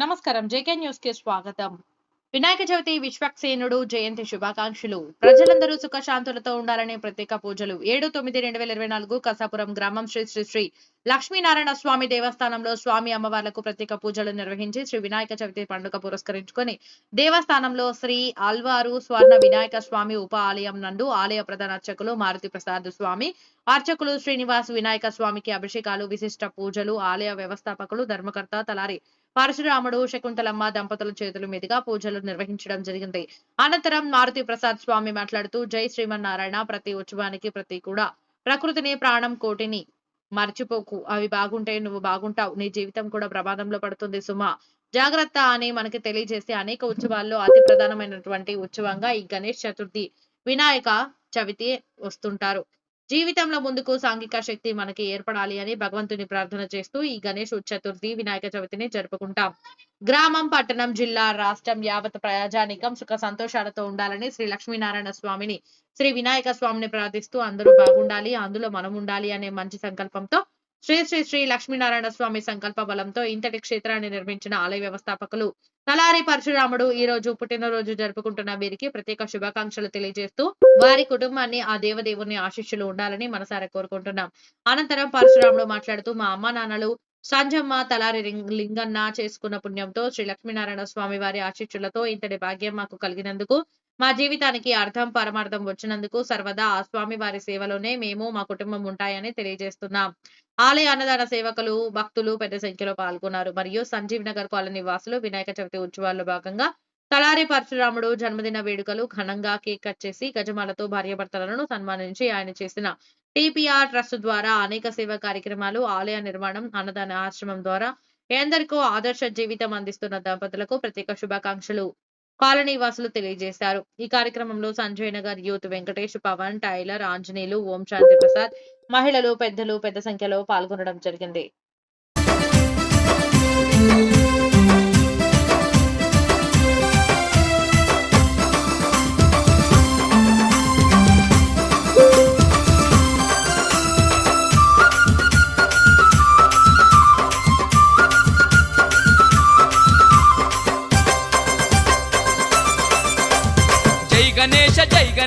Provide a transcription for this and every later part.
నమస్కారం. జేకే న్యూస్కి స్వాగతం. వినాయక చవితి విశ్వక్సేనుడు జయంతి శుభాకాంక్షలు. ప్రజలందరూ సుఖశాంతులతో ఉండాలని ప్రత్యేక పూజలు. ఏడు తొమ్మిది రెండు వేల ఇరవై నాలుగు కసాపురం గ్రామం శ్రీ శ్రీ శ్రీ లక్ష్మీనారాయణ స్వామి దేవస్థానంలో స్వామి అమ్మవార్లకు ప్రత్యేక పూజలు నిర్వహించి శ్రీ వినాయక చవితి పండుగ పురస్కరించుకొని దేవస్థానంలో శ్రీ ఆల్వారు స్వర్ణ వినాయక స్వామి ఉప ఆలయం నందు ఆలయ ప్రధాన అర్చకులు మారుతి ప్రసాద్ స్వామి అర్చకులు శ్రీనివాస్ వినాయక స్వామికి అభిషేకాలు విశిష్ట పూజలు ఆలయ వ్యవస్థాపకులు ధర్మకర్త తలారి పరశురాముడు శకుంతలమ్మ దంపతుల చేతుల మీదుగా పూజలు నిర్వహించడం జరిగింది. అనంతరం మారుతి ప్రసాద్ స్వామి మాట్లాడుతూ జై శ్రీమన్నారాయణ ప్రతి ఉత్సవానికి ప్రతి కూడా ప్రకృతిని ప్రాణం కోటిని మర్చిపోకు. అవి బాగుంటే నువ్వు బాగుంటావు. నీ జీవితం కూడా ప్రమాదంలో పడుతుంది సుమా. జాగ్రత్త అని మనకి తెలియజేస్తే అనేక ఉత్సవాల్లో అతి ప్రధానమైనటువంటి ఉత్సవంగా ఈ గణేష్ చతుర్థి వినాయక చవితి వస్తుంటారు. జీవితంలో ముందుకు సాంఘిక శక్తి మనకి ఏర్పడాలి అని భగవంతుని ప్రార్థన చేస్తూ ఈ గణేష్ చతుర్థి వినాయక చవితిని జరుపుకుంటాం. గ్రామం పట్టణం జిల్లా రాష్ట్రం యావత్ ప్రజానికం సుఖ సంతోషాలతో ఉండాలని శ్రీ లక్ష్మీనారాయణ స్వామిని శ్రీ వినాయక స్వామిని ప్రార్థిస్తూ అందరూ బాగుండాలి అందులో మనం ఉండాలి అనే మంచి సంకల్పంతో శ్రీ శ్రీ శ్రీ లక్ష్మీనారాయణ స్వామి సంకల్ప బలంతో ఇంతటి క్షేత్రాన్ని నిర్మించిన ఆలయ వ్యవస్థాపకులు తలారి పరశురాముడు ఈ రోజు పుట్టినరోజు జరుపుకుంటున్న వీరికి ప్రత్యేక శుభాకాంక్షలు తెలియజేస్తూ వారి కుటుంబాన్ని ఆ దేవదేవుని ఆశీస్సులు ఉండాలని మనసారా కోరుకుంటున్నాం. అనంతరం పరశురాముడు మాట్లాడుతూ మా అమ్మ నాన్నలు సంజమ్మ తలారి లింగన్న చేసుకున్న పుణ్యంతో శ్రీ లక్ష్మీనారాయణ స్వామి వారి ఆశీస్సులతో ఇంతటి భాగ్యం మాకు కలిగినందుకు మా జీవితానికి అర్థం పరమార్థం వచ్చినందుకు సర్వదా ఆ స్వామి వారి సేవలోనే మేము మా కుటుంబం ఉంటాయని తెలియజేస్తున్నాం. ఆలయ అన్నదాన సేవకులు భక్తులు పెద్ద సంఖ్యలో పాల్గొన్నారు. మరియు సంజీవ్ నగర్ కాలనీ వాసులు వినాయక చవితి ఉత్సవాల్లో భాగంగా తలారి పరశురాముడు జన్మదిన వేడుకలు ఘనంగా కేక్ కట్ చేసి గజమాలతో భార్యాభర్తలను సన్మానించి ఆయన చేసిన టిపిఆర్ ట్రస్ట్ ద్వారా అనేక సేవా కార్యక్రమాలు ఆలయ నిర్మాణం అన్నదాన ఆశ్రమం ద్వారా ఎందరికో ఆదర్శ జీవితం అందిస్తున్న దంపతులకు ప్రత్యేక శుభాకాంక్షలు. కాలనీ వాసులు తెలియజేశారు. ఈ కార్యక్రమంలో సంజయ్ నగర్ యూత్ వెంకటేష్ పవన్ టైలర్ ఆంజనేయులు ఓం శాంతి ప్రసాద్ మహిళలు పెద్దలు పెద్ద సంఖ్యలో పాల్గొనడం జరిగింది.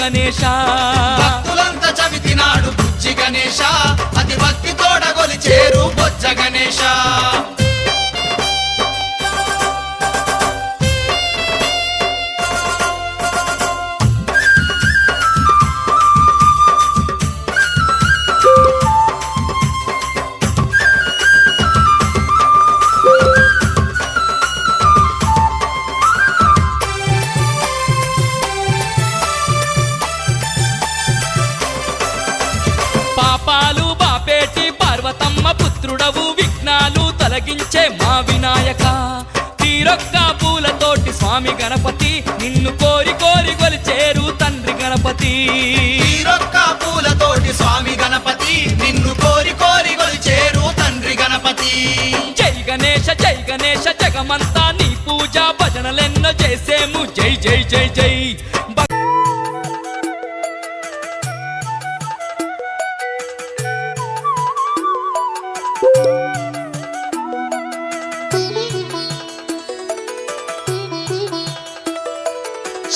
గణేశ. భక్తులంతా చవితినాడు బుజ్జి గణేశ. అతి భక్తి తోడ కొలిచేరు బొజ్జ గణేశ. తొలగించే మా వినాయక. తీరొక్క పూలతోటి స్వామి గణపతి నిన్ను కోరి కోరి కొలిచేరు తండ్రి గణపతి. తీరొక్క పూలతోటి స్వామి గణపతి నిన్ను కోరి కోరి గొలి చేరు తండ్రి గణపతి. జై గణేశ జై గణేశ జగమంతా నీ పూజ భజనలెన్నో చేసేము. జై జై జై జై.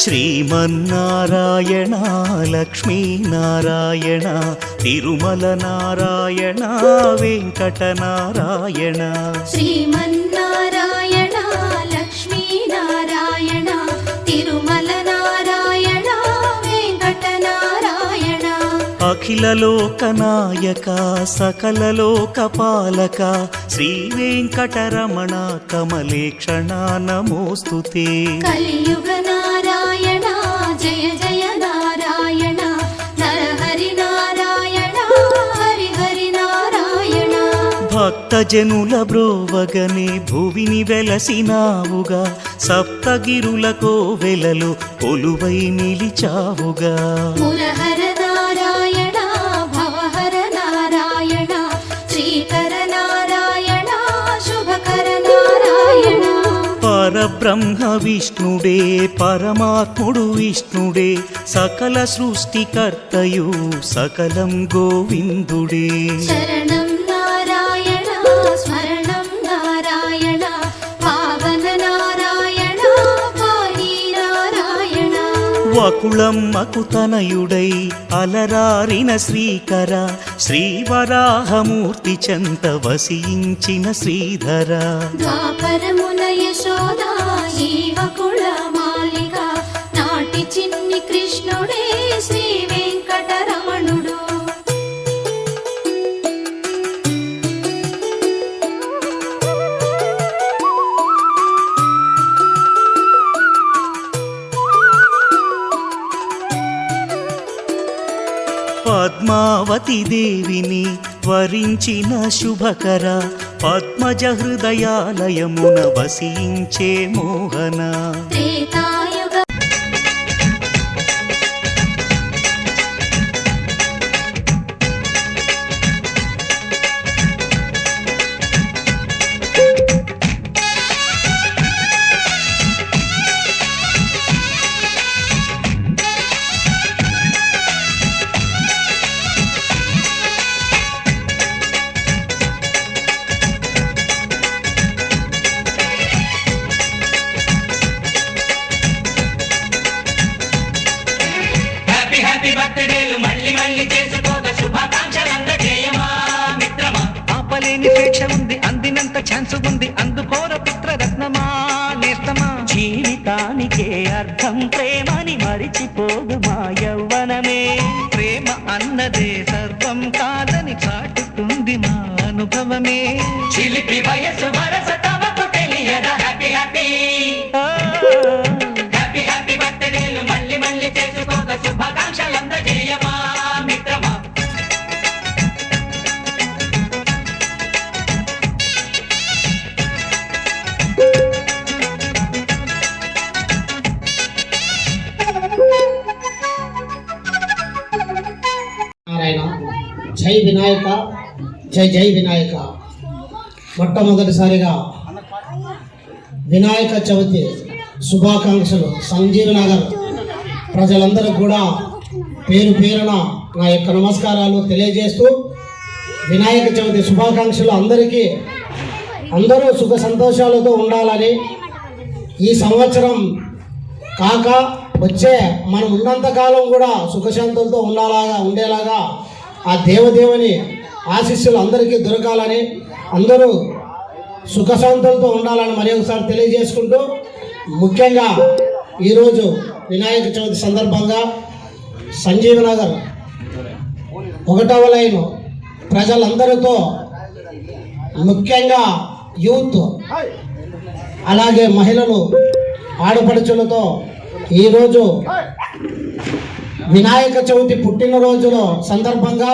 శ్రీమన్నారాయణ లక్ష్మీనారాయణ తిరుమల నారాయణ వెంకటనారాయణ శ్రీమన్ అఖిల లోకనాయక సకల లోకపాలక శ్రీ వెంకటరమణ కమలేక్షణ నమోస్తుతే. కలియుగ నారాయణ జయ జయ నారాయణ నరహరి నారాయణ హరి హరి నారాయణ. భక్త భక్తజనుల బ్రోవగనే భువిని వెలసినావుగా సప్తగిరులకో వెలలో కొలువై నిలిచావుగా. మురహర పరబ్రహ్మ విష్ణుడే పరమాత్ముడు విష్ణుడే సకల సృష్టికర్తయు సకలం గోవిందుడే. శరణం వకుళమ్మకు తనయుడై అలరారిన శ్రీకర శ్రీవరాహమూర్తి చెంత వసించిన శ్రీధర. ద్వాపరమున యశోద జీవకుళ పార్వతీదేవిని వరించిన శుభకర పద్మజ హృదయాలయమున వసించే మోహన. ఛాన్స్ ఉంది. అందుకోర పుత్రరత్నమా నేస్తమా? జీవితానికే అర్థం ప్రేమని మరిచిపోదు మా యవ్వనమే. ప్రేమ అన్నదే సర్వం కాదని చాటుతుంది మా అనుభవమే. చిలిపి వయసు వరస జై జై వినాయక. మొట్టమొదటిసారిగా వినాయక చవితి శుభాకాంక్షలు. సంజీవనగర్ ప్రజలందరూ కూడా పేరు పేరున నా యొక్క నమస్కారాలు తెలియజేస్తూ వినాయక చవితి శుభాకాంక్షలు అందరికీ అందరూ సుఖ సంతోషాలతో ఉండాలని ఈ సంవత్సరం కాక వచ్చే మనం ఉన్నంతకాలం కూడా సుఖశాంతులతో ఉండాలాగా ఉండేలాగా ఆ దేవదేవుని ఆశీస్సులు అందరికీ దొరకాలని అందరూ సుఖశాంతులతో ఉండాలని మరి ఒకసారి తెలియజేసుకుంటూ ముఖ్యంగా ఈరోజు వినాయక చవితి సందర్భంగా సంజీవ్ నగర్ ఒకటవ లైన్ ప్రజలందరితో ముఖ్యంగా యూత్ అలాగే మహిళలు ఆడపడుచులతో ఈరోజు వినాయక చవితి పుట్టినరోజులో సందర్భంగా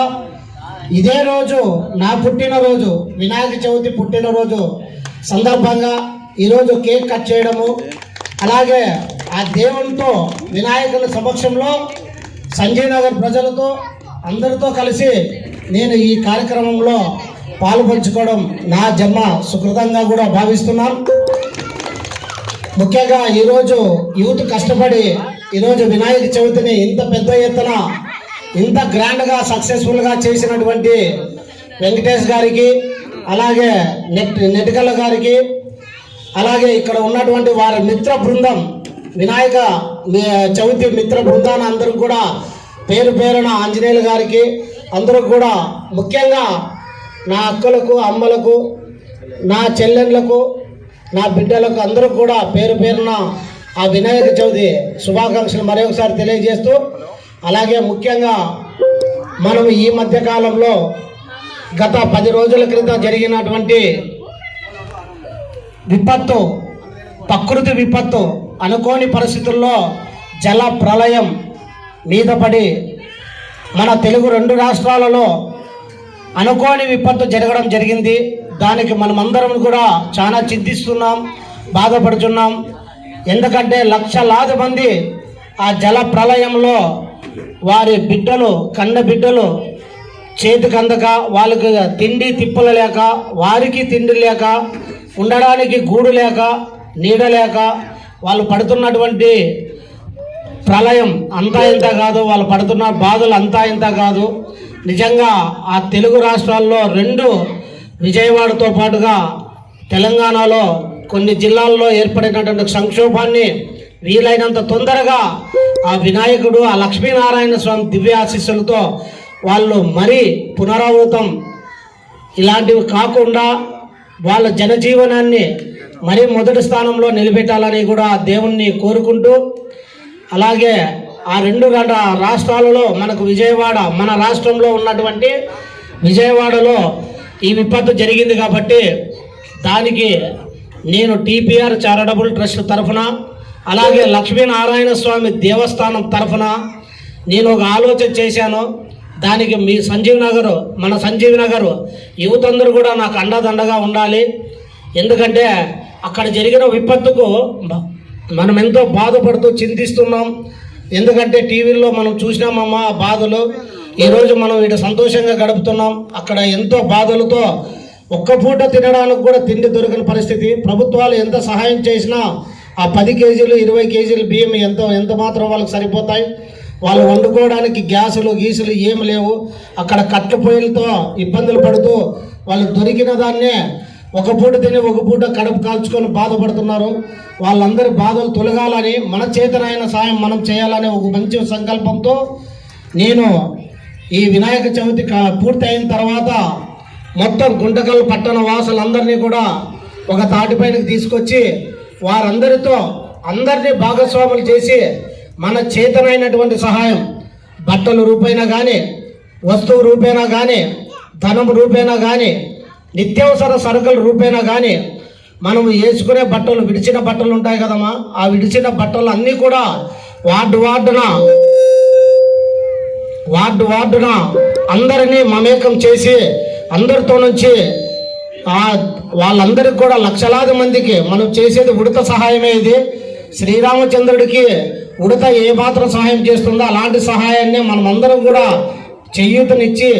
ఇదే రోజు నా పుట్టినరోజు వినాయక చవితి పుట్టినరోజు సందర్భంగా ఈరోజు కేక్ కట్ చేయడము అలాగే ఆ దేవునితో వినాయకుని సమక్షంలో సంజయ్ నగర్ ప్రజలతో అందరితో కలిసి నేను ఈ కార్యక్రమంలో పాల్పంచుకోవడం నా జన్మ సుకృతంగా కూడా భావిస్తున్నాను. ముఖ్యంగా ఈరోజు యూత్ కష్టపడి ఈరోజు వినాయక చవితిని ఇంత పెద్ద ఎత్తున ఇంత గ్రాండ్గా సక్సెస్ఫుల్గా చేసినటువంటి వెంకటేష్ గారికి అలాగే నెట్ నెటికల్ల గారికి అలాగే ఇక్కడ ఉన్నటువంటి వారి మిత్ర బృందం వినాయక చవితి మిత్ర బృందాన్ని అందరూ కూడా పేరు పేరున ఆంజనేయులు గారికి అందరూ కూడా ముఖ్యంగా నా అక్కలకు అమ్మలకు నా చెల్లెళ్ళకు నా బిడ్డలకు అందరూ కూడా పేరు పేరున ఆ వినాయక చవితి శుభాకాంక్షలు మరొకసారి తెలియజేస్తూ అలాగే ముఖ్యంగా మనం ఈ మధ్యకాలంలో గత పది రోజుల క్రితం జరిగినటువంటి విపత్తు ప్రకృతి విపత్తు అనుకోని పరిస్థితుల్లో జల ప్రళయం మీద పడి మన తెలుగు రెండు రాష్ట్రాలలో అనుకోని విపత్తు జరగడం జరిగింది. దానికి మనమందరం కూడా చాలా చింతిస్తున్నాం బాధపడుతున్నాం ఎందుకంటే లక్షలాది మంది ఆ జల ప్రళయంలో వారి బిడ్డలు కన్న బిడ్డలు చేతికి అందక వాళ్ళకి తిండి తిప్పలు లేక వారికి తిండి లేక ఉండడానికి గూడు లేక నీడ లేక వాళ్ళు పడుతున్నటువంటి ప్రళయం అంతా ఇంత కాదు వాళ్ళు పడుతున్న బాధలు అంతా ఇంత కాదు. నిజంగా ఆ తెలుగు రాష్ట్రాల్లో రెండు విజయవాడతో పాటుగా తెలంగాణలో కొన్ని జిల్లాల్లో ఏర్పడినటువంటి సంక్షోభాన్ని వీలైనంత తొందరగా ఆ వినాయకుడు ఆ లక్ష్మీనారాయణ స్వామి దివ్య ఆశీస్సులతో వాళ్ళు మరీ పునరావృతం. ఇలాంటివి కాకుండా వాళ్ళ జనజీవనాన్ని మరీ మొదటి స్థానంలో నిలబెట్టాలని కూడా దేవుణ్ణి కోరుకుంటూ అలాగే ఆ రెండు గంట రాష్ట్రాలలో మనకు విజయవాడ మన రాష్ట్రంలో ఉన్నటువంటి విజయవాడలో ఈ విపత్తు జరిగింది కాబట్టి దానికి నేను టీపీఆర్ చారిటబుల్ ట్రస్ట్ తరఫున అలాగే లక్ష్మీనారాయణ స్వామి దేవస్థానం తరఫున నేను ఒక ఆలోచన చేశాను. దానికి మీ సంజీవ్ నగర్ మన సంజీవ్ నగర్ యువత అందరూ కూడా నాకు అండదండగా ఉండాలి. ఎందుకంటే అక్కడ జరిగిన విపత్తుకు మనం ఎంతో బాధపడుతూ చింతిస్తున్నాం. ఎందుకంటే టీవీల్లో మనం చూసినామమ్మా ఆ బాధలు. ఈరోజు మనం ఇటు సంతోషంగా గడుపుతున్నాం. అక్కడ ఎంతో బాధలతో ఒక్క పూట తినడానికి కూడా తిండి దొరికిన పరిస్థితి. ప్రభుత్వాలు ఎంత సహాయం చేసినా ఆ పది కేజీలు ఇరవై కేజీలు బియ్యం ఎంత ఎంత మాత్రం వాళ్ళకి సరిపోతాయి? వాళ్ళు వండుకోవడానికి గ్యాసులు గీసులు ఏం లేవు. అక్కడ కట్ల పొయ్యిలతో ఇబ్బందులు పడుతూ వాళ్ళు దొరికిన దాన్నే ఒక పూట తిని ఒక పూట కడుపు కాల్చుకొని బాధపడుతున్నారు. వాళ్ళందరి బాధలు తొలగాలని మన చేతనైన సాయం మనం చేయాలనే ఒక మంచి సంకల్పంతో నేను ఈ వినాయక చవితి పూర్తి అయిన తర్వాత మొత్తం గుంటకల్ పట్టణ వాసులందరినీ కూడా ఒక తాటిపైనకి తీసుకొచ్చి వారందరితో అందరినీ భాగస్వాములు చేసి మన చేతనైనటువంటి సహాయం బట్టల రూపైనా కానీ వస్తువు రూపేనా కానీ ధనం రూపేనా కానీ నిత్యావసర సరుకుల రూపేనా కానీ మనం వేసుకునే బట్టలు విడిచిన బట్టలు ఉంటాయి కదమ్మా. ఆ విడిచిన బట్టలు అన్నీ కూడా వార్డు వార్డున వార్డు వార్డున అందరినీ మమేకం చేసి అందరితో నుంచి ఆ వాళ్ళందరికీ కూడా లక్షలాది మందికి మనం చేసేది ఉడత సహాయమే ఇది. శ్రీరామచంద్రుడికి ఉడత ఏ మాత్రం సహాయం చేస్తుందో అలాంటి సహాయాన్ని మనమందరం కూడా చేయూతనిచ్చి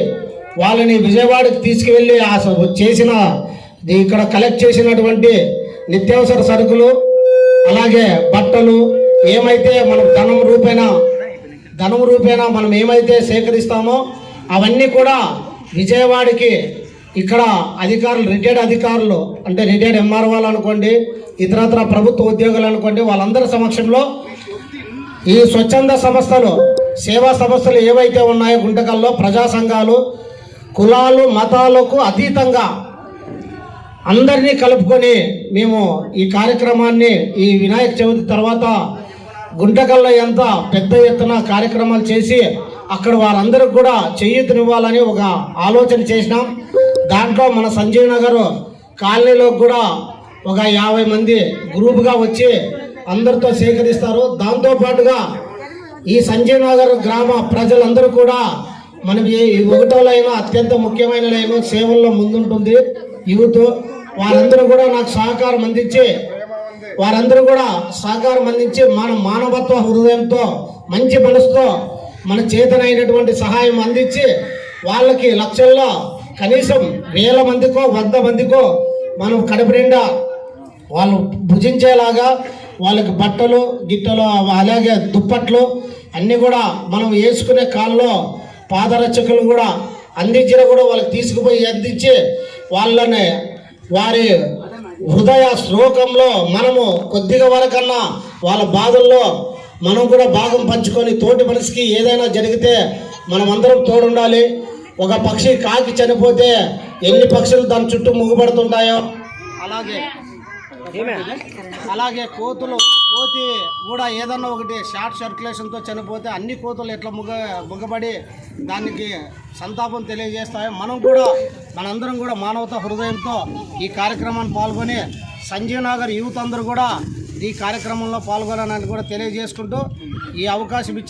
వాళ్ళని విజయవాడకి తీసుకువెళ్ళి ఆ స- చేసిన ఇక్కడ కలెక్ట్ చేసినటువంటి నిత్యావసర సరుకులు అలాగే బట్టలు ఏమైతే మనం ధనం రూపేణా ధనం రూపేణ మనం ఏమైతే సేకరిస్తామో అవన్నీ కూడా విజయవాడకి ఇక్కడ అధికారులు రిటైర్డ్ అధికారులు అంటే రిటైర్డ్ ఎంఆర్ఓలు అనుకోండి ఇతరత్ర ప్రభుత్వ ఉద్యోగులు అనుకోండి వాళ్ళందరి సమక్షంలో ఈ స్వచ్ఛంద సంస్థలు సేవా సంస్థలు ఏవైతే ఉన్నాయో గుంటకల్లో ప్రజా సంఘాలు కులాలు మతాలకు అతీతంగా అందరినీ కలుపుకొని మేము ఈ కార్యక్రమాన్ని ఈ వినాయక చవితి తర్వాత గుంటకల్లో ఎంత పెద్ద ఎత్తున కార్యక్రమాలు చేసి అక్కడ వారందరికి కూడా చేయూతనివ్వాలని ఒక ఆలోచన చేసినాం. దాంట్లో మన సంజయ్ నగర్ కాలనీలో కూడా ఒక యాభై మంది గ్రూపుగా వచ్చి అందరితో సేకరిస్తారు. దాంతో పాటుగా ఈ సంజయ్ నగర్ గ్రామ ప్రజలందరూ కూడా మనం ఏ ఈ అత్యంత ముఖ్యమైన లైన్ సేవల్లో ముందుంటుంది. యూత్ వారందరూ కూడా నాకు సహకారం అందించి వారందరూ కూడా సహకారం అందించి మన మానవత్వ హృదయంతో మంచి మనసుతో మన చేతనైనటువంటి సహాయం అందించి వాళ్ళకి లక్షల్లో కనీసం వేల మందికో వంద మందికో మనం కడుపు నిండా వాళ్ళు భుజించేలాగా వాళ్ళకి బట్టలు గిట్టలు అలాగే దుప్పట్లు అన్నీ కూడా మనం వేసుకునే కాళ్ళలో పాదరక్షకులు కూడా అందించిన కూడా వాళ్ళకి తీసుకుపోయి అందించి వాళ్ళని వారి హృదయ శ్లోకంలో మనము కొద్దిగా వరకన్నా వాళ్ళ బాధల్లో మనం కూడా భాగం పంచుకొని తోటి మనిషికి ఏదైనా జరిగితే మనం అందరం తోడుండాలి. ఒక పక్షి కాకి చనిపోతే ఎన్ని పక్షులు దాని చుట్టూ ముగ్గుపడుతుంటాయో అలాగే. అలాగే కోతులు కోతి కూడా ఏదన్నా ఒకటి షార్ట్ సర్క్యులేషన్తో చనిపోతే అన్ని కోతులు ఎట్లా ముగ ముగ్గబడి దానికి సంతాపం తెలియజేస్తాయో మనం కూడా మనందరం కూడా మానవతా హృదయంతో ఈ కార్యక్రమాన్ని పాల్గొని సంజీవ్ నగర్ యూత్ అందరూ కూడా ఈ కార్యక్రమంలో పాల్గొనాలని కూడా తెలియజేసుకుంటూ ఈ అవకాశం ఇచ్చి